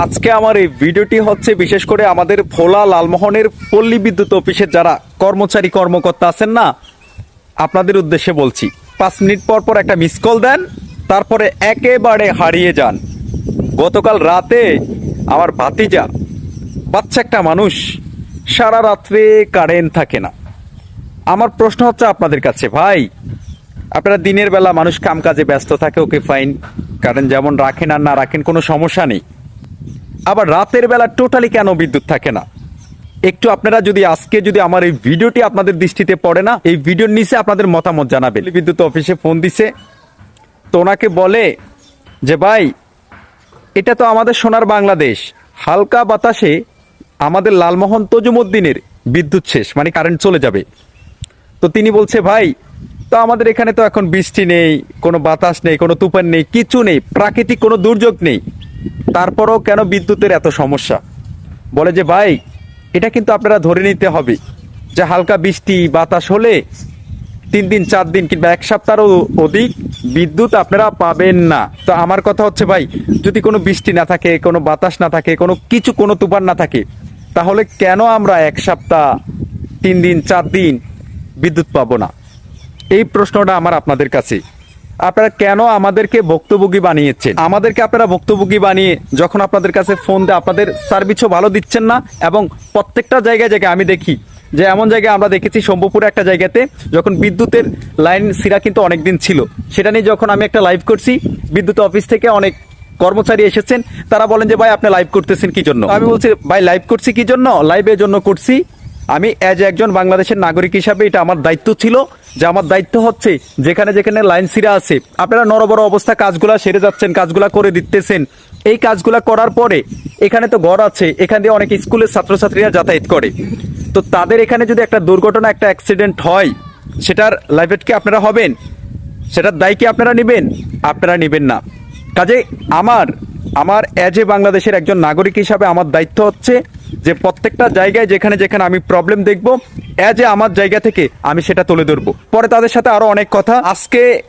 আজকে আমার এই ভিডিওটি হচ্ছে বিশেষ করে আমাদের ভোলা লালমোহনের পল্লী বিদ্যুৎ অফিসের যারা কর্মচারী, কর্মকর্তা আছেন না, আপনাদের উদ্দেশ্যে বলছি, পাঁচ মিনিট পর পর একটা মিস কল দেন, তারপরে একেবারে হারিয়ে যান। গতকাল রাতে আমার ভাতিজা, বাচ্চা একটা মানুষ, সারা রাত্রে কারেন্ট থাকে না। আমার প্রশ্ন হচ্ছে আপনাদের কাছে, ভাই, আপনারা দিনের বেলা মানুষ কামকাজে ব্যস্ত থাকে, ওকে ফাইন কারণ যেমন রাখেন আর না রাখেন কোনো সমস্যা নেই। আবার রাতের বেলা টোটালি কেন বিদ্যুৎ থাকে না? একটু আপনারা যদি আজকে যদি আমার এই ভিডিওটি আপনাদের দৃষ্টিতে পড়ে না, এই ভিডিওর নিচে আপনাদের মতামত জানাবেন। বিদ্যুৎ অফিসে ফোন দিছে, তো ওনাকে বলে যে, ভাই, এটা তো আমাদের সোনার বাংলাদেশ। হালকা বাতাসে আমাদের লালমোহন তজুমুদ্দিনের বিদ্যুৎ শেষ মানে কারেন্ট চলে যাবে। তো তিনি বলছে, ভাই, তো আমাদের এখানে তো এখন বৃষ্টি নেই, কোনো বাতাস নেই, কোনো তুফান নেই, কিছু নেই, প্রাকৃতিক কোনো দুর্যোগ নেই। তারপরও কেন বিদ্যুতের এত সমস্যা? বলে যে, ভাই, এটা কিন্তু আপনারা ধরে নিতে হবে যে হালকা বৃষ্টি, বাতাস হলে তিন দিন, চার দিন কিংবা এক সপ্তাহেরও অধিক বিদ্যুৎ আপনারা পাবেন না। তো আমার কথা হচ্ছে, ভাই, যদি কোনো বৃষ্টি না থাকে, কোনো বাতাস না থাকে, কোনো কিছু, কোনো তুফান না থাকে, তাহলে কেন আমরা এক সপ্তাহ, তিন দিন, চার দিন বিদ্যুৎ পাবো না? এই প্রশ্নটা আমার আপনাদের কাছে। আপনারা কেন আমাদেরকে ভুক্তভোগী বানিয়েছেন? আমাদেরকে আপনারা ভুক্তভোগী বানিয়ে যখন আপনাদের কাছে ফোন দেয়, আপনাদের সার্ভিসও ভালো দিচ্ছেন না এবং প্রত্যেকটা জায়গায় জায়গায় আমি দেখি যে এমন জায়গায় আমরা দেখেছি শম্ভুপুরে একটা জায়গাতে যখন বিদ্যুতের লাইন সিরা কিন্তু অনেক দিন ছিল। সেটা নিয়ে যখন আমি একটা লাইভ করছি, বিদ্যুৎ অফিস থেকে অনেক কর্মচারী এসেছেন, তারা বলেন যে, ভাই, আপনি লাইভ করতেছেন কি জন্য? আমি বলছি, ভাই লাইভ করছি কি জন্য? লাইভের জন্য করছি। আমি অ্যাজ একজন বাংলাদেশের নাগরিক হিসাবে এটা আমার দায়িত্ব ছিল। যে আমার দায়িত্ব হচ্ছে যেখানে যেখানে লাইন সিরা আছে। আপনারা নরবড় অবস্থা কাজগুলা সেরে যাচ্ছেন, কাজগুলা করে দিতেছেন। এই কাজগুলা করার পরে এখানে তো ঘর আছে, এখান দিয়ে অনেক স্কুলের ছাত্রছাত্রীরা যাতায়াত করে। তো তাদের এখানে যদি একটা দুর্ঘটনা, একটা অ্যাক্সিডেন্ট হয়, সেটার লাইফেট কি আপনারা হবেন? সেটার দায় কি আপনারা নেবেন? আপনারা নেবেন না। কাজে আমার আমার অ্যাজ এ বাংলাদেশের একজন নাগরিক হিসাবে আমার দায়িত্ব হচ্ছে যে প্রত্যেকটা জায়গায় যেখানে যেখানে আমি প্রবলেম দেখব অ্যাজ এ আমার জায়গা থেকে আমি সেটা তুলে ধরবো। পরে তাদের সাথে আরও অনেক কথা। আজকে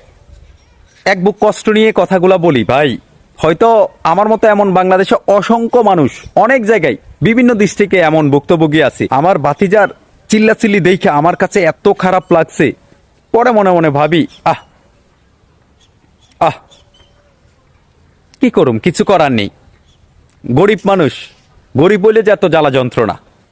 এক বুক কষ্ট নিয়ে কথাগুলা বলি, ভাই। হয়তো আমার মতো এমন বাংলাদেশে অসংখ্য মানুষ অনেক জায়গায় বিভিন্ন ডিস্ট্রিক্টে এমন ভুক্তভোগী আছে। আমার বাতিজার চিল্লাচিল্লি দেখে আমার কাছে এত খারাপ লাগছে। পরে মনে মনে ভাবি, আহ আহ, কি করুম, কিছু করার নেই। গরিব মানুষ গরিব বলে যে এত জ্বালা যন্ত্রণা।